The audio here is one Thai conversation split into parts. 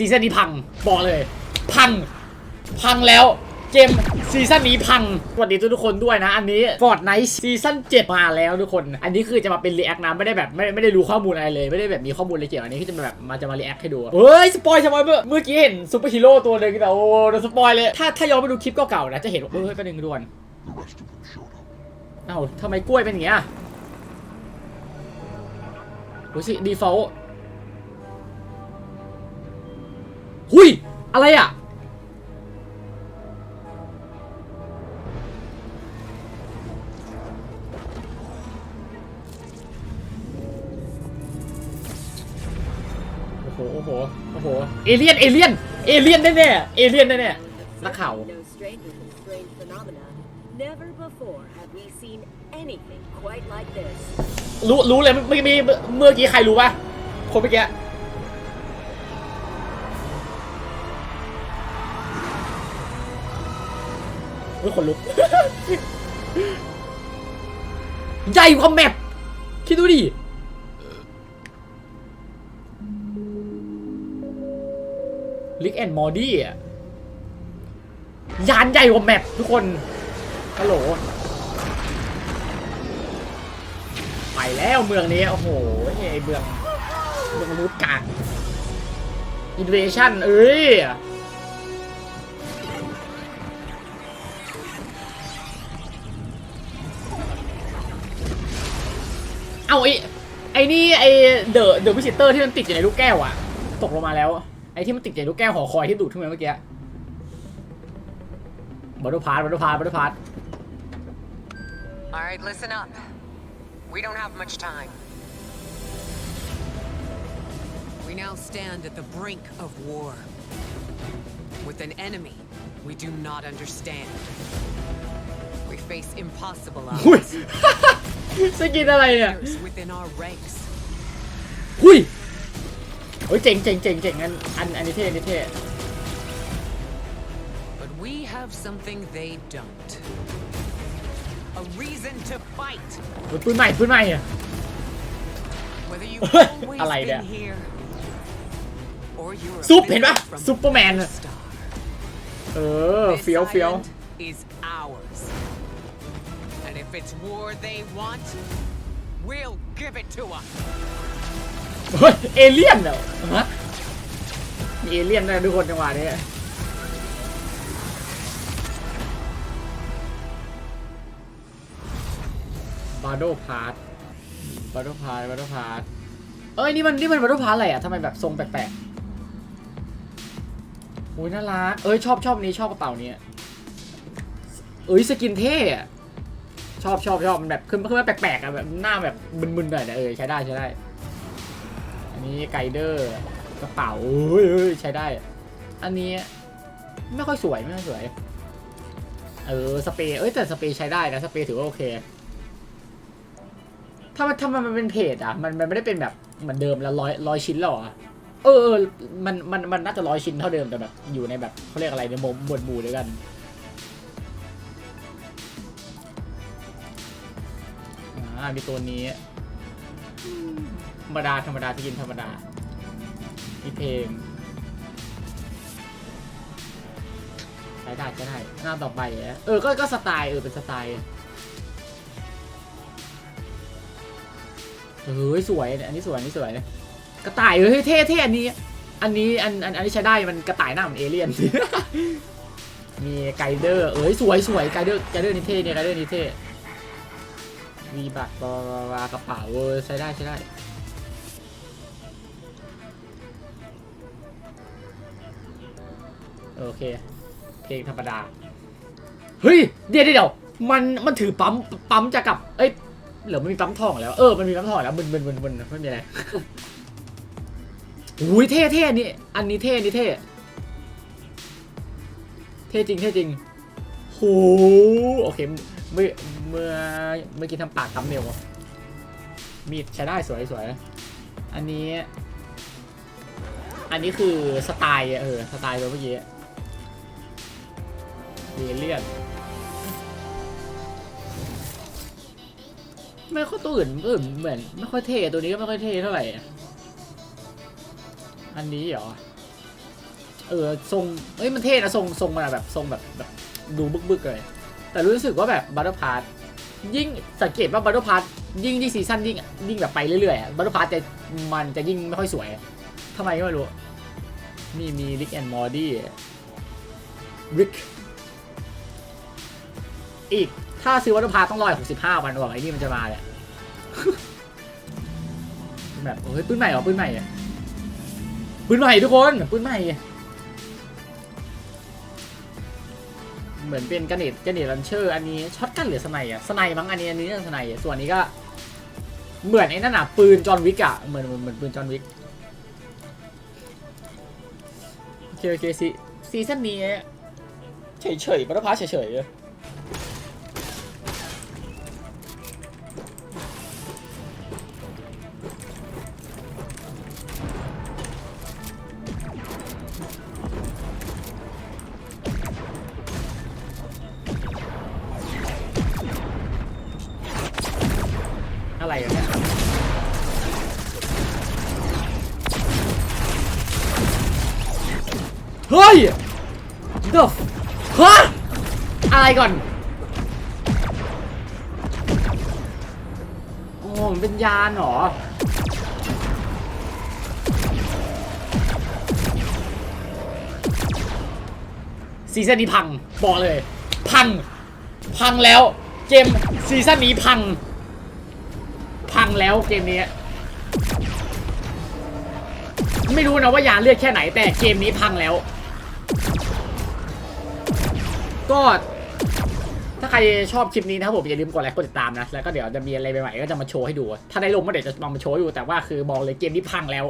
ซีซั่นนี้พังบอกเลย พัง พังแล้วเกมซีซั่นนี้พัง สวัสดีทุกคนด้วยนะ อันนี้ Fortnite ซีซั่น7มาแล้วทุกคน อันนี้คือจะมาเป็นรีแอคนะไม่ได้แบบไม่ไม่ได้รู้ข้อมูลอะไรเลย ไม่ได้แบบมีข้อมูลอะไรเกี่ยวกับอันนี้คือจะมาแบบมาจะมารีแอคให้ดู เฮ้ย สปอยสปอยเมื่อเมื่อกี้เห็นซูเปอร์ฮีโร่ตัวหนึ่งแต่โอ้โดนสปอยเลย ถ้าถ้าย้อนไปดูคลิปเก่าๆนะจะเห็นว่าเฮ้ยประเด็นด่วนเอ้าทำไมกล้วยเป็นอย่างเงี้ยดูสิดีฟอล หุยอะไรอะ โอ้โห โอ้โห โอ้โห เอเลี่ยน เอเลี่ยน เอเลี่ยนแน่ๆเอเลี่ยนแน่ๆนักข่าว No stranger to strange phenomena. Never before have we seen anything quite like this. รู้ รู้เลยเมื่อกี้เมื่อกี้ใครรู้ป่ะคนเมื่อกี้ เฮ้ยคนลุก ใหญ่กว่าแมปคิดดูดิลิกแอนด์มอดี้อะยานใหญ่กว่าแมปทุกคนฮัลโหลไปแล้วเมืองนี้ โอ้โหไอเมืองเมืองมนุษย์กลางอินเวชั่น เอ้ย เอาไอ้ไอ้นี่ไอ้เดอะเดอะวิสิเตอร์ที่มันติดอยู่ในลูกแก้วอะตกลงมาแล้ว ไอ้ที่มันติดอยู่ในลูกแก้วหอคอยที่ดูดขึ้นมาเมื่อกี้บัตเตอร์พาร์ตบัตเตอร์พาร์ตบัตเตอร์พาร์ต All right, listen up. We don't have much time. We now stand at the brink of war. With an enemy we do not understand. We face impossible หุ้ย odds. สกินอะไรเนี่ย Fierce within our ranks. หุ้ยเฮ้ยเจ๋งเจ๋งเจ๋งเจ๋งอันอันอันนี้เท่อันนี้เท่ But we have something they don't. A reason to fight. เฮ้ยปืนใหม่ปืนใหม่อะ Whether you've Ôi, always à, lại been nè. here or you're a Súp, ห็นปะ visitor from Superman. the star. เออ This เฟี้ยวเฟี้ยว island is ours. If it's war they want, we'll give it to them. เฮ้ยเอเลี่ยนเหรอฮะมีเอเลี่ยนด้วยทุกคนจังหวะนี้ บาร์โดพาร์ตบาร์โดพาร์ตบาร์โดพาร์ตเอ้ยนี่มันนี่มันบาร์โดพาร์ตอะไรอะทำไมแบบทรงแปลกๆโอ้ยน่ารัก เอ้ยชอบชอบนี้ชอบกระเป๋านี้ เอ้ยสกินเท่อะ ชอบชอบชอบมันแบบขึ้นขึ้นมาแปลกๆอะแบบหน้าแบบมึนๆหน่อยนะเออใช้ได้ใช้ได้ อันนี้ไกเดอร์กระเป๋าเฮ้ยใช้ได้ อันนี้ไม่ค่อยสวยไม่ค่อยสวย เออสเปรย์เอ้ยแต่สเปรย์ใช้ได้นะสเปรย์ถือว่าโอเคถ้ามันถ้ามันมันเป็นเพจอะมันมันไม่ได้เป็นแบบเหมือนเดิมแล้วร้อยร้อยชิ้นหรอเออเออมันมันมันน่าจะร้อยชิ้นเท่าเดิมแต่แบบอยู่ในแบบเขาเรียกอะไรในหมวดหมวดหมู่ด้วยกัน อ่ามีตัวนี้ ธรรมดาธรรมดาจะกินธรรมดา มีเพลงใช้ได้ใช้ได้หน้าต่อไปอะเออก็ก็สไตล์เออเป็นสไตล์เฮ้ยสวยอันนี้สวยอันนี้สวยกระต่ายเฮ้ยเท่เท่อันนี้ อันนี้อันอันอันนี้ใช้ได้มันกระต่ายหน้าเหมือนเอเลี่ยน มีไกเดอร์เอ้ยสวยสวยไกเดอร์ไกเดอร์นี่เท่เนี่ยไกเดอร์นี่เท่ มีบัตรบลาบากระเป๋าเออใช้ได้ใช้ได้โอเค เพลงธรรมดา เฮ้ย เดี๋ยวเดี๋ยวเดวมันมันถือปั๊มปั๊มจะกลับ เอ้ยเหลือมันมีปั๊มทองแล้ว เออ มันมีปั๊มทองแล้วมึนมึนมึนมึนไม่มีอะไรอุ้ยเท่เท่นนี้อันนี้เท่นนี้เท่ เท่จริงเท่จริงโหโอเค เมื่อเมื่อเมื่อกี้ทำปากทำเนวมีดใช้ได้สวยสวยอันนี้ อันนี้คือสไตล์อะเออสไตล์ตัวเมื่อกี้เอเลียนไม่ค่อยตัวอื่นอื่นเหมือนไม่ค่อยเท่ตัวนี้ก็ไม่ค่อยเท่เท่าไหร่ อันนี้เหรอ เออทรงเอ้ยมันเท่นะทรงทรงมันแบบทรงแบบแบบดูบึกๆเลย แต่รู้สึกว่าแบบบัตเตอร์พาร์ยิ่งสังเกตว่าบัตเตอร์พาร์ยิ่งที่ซีซั่นยิ่งยิ่งแบบไปเรื่อยๆบัตเตอร์พาร์จะมันจะยิ่งไม่ค่อยสวยทำไมก็ไม่รู้ นี่มีริกแอนด์มอร์ดี้ริกอีกถ้าซื้อวัตถุพาต้องรอยหกสิบห้าวันกว่าไอ้นี่มันจะมาเนี่ยแบบเฮ้ยปืนใหม่เหรอปืนใหม่ปืนใหม่ทุกคนปืนใหม่ เหมือนเป็นกระเนตกระเนตลันเชอร์ อันนี้ช็อตกันหรือสไนอะสไนมั้งอันนี้อันนี้น่าสไนส่วนนี้ก็ เหมือนไอ้นั่นอะปืนจอห์นวิกอะเหมือนเหมือนปืนจอห์นวิกโอเคโอเคซีซีซั่นนี้เฉยเฉยๆบัตรพาเฉยเฉยๆ เฮ้ยเดฟฮะอะไรก่อนโอ้มันเป็นยานเหรอซีซั่นนี้พังบอกเลย พัง พังแล้ว เกมซีซั่นนี้พัง พังแล้วเกมนี้ ไม่รู้นะว่ายานเลือดแค่ไหนแต่เกมนี้พังแล้ว ก็ถ้าใครชอบคลิปนี้นะครับผมอย่าลืมกดไลค์กดติดตามนะ แล้วก็เดี๋ยวจะมีอะไรใหม่ๆก็จะมาโชว์ให้ดู ถ้าได้ลงก็เดี๋ยวจะมาโชว์ให้ดูแต่ว่าคือบอกเลยเกมนี้พังแล้ว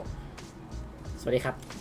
สวัสดีครับ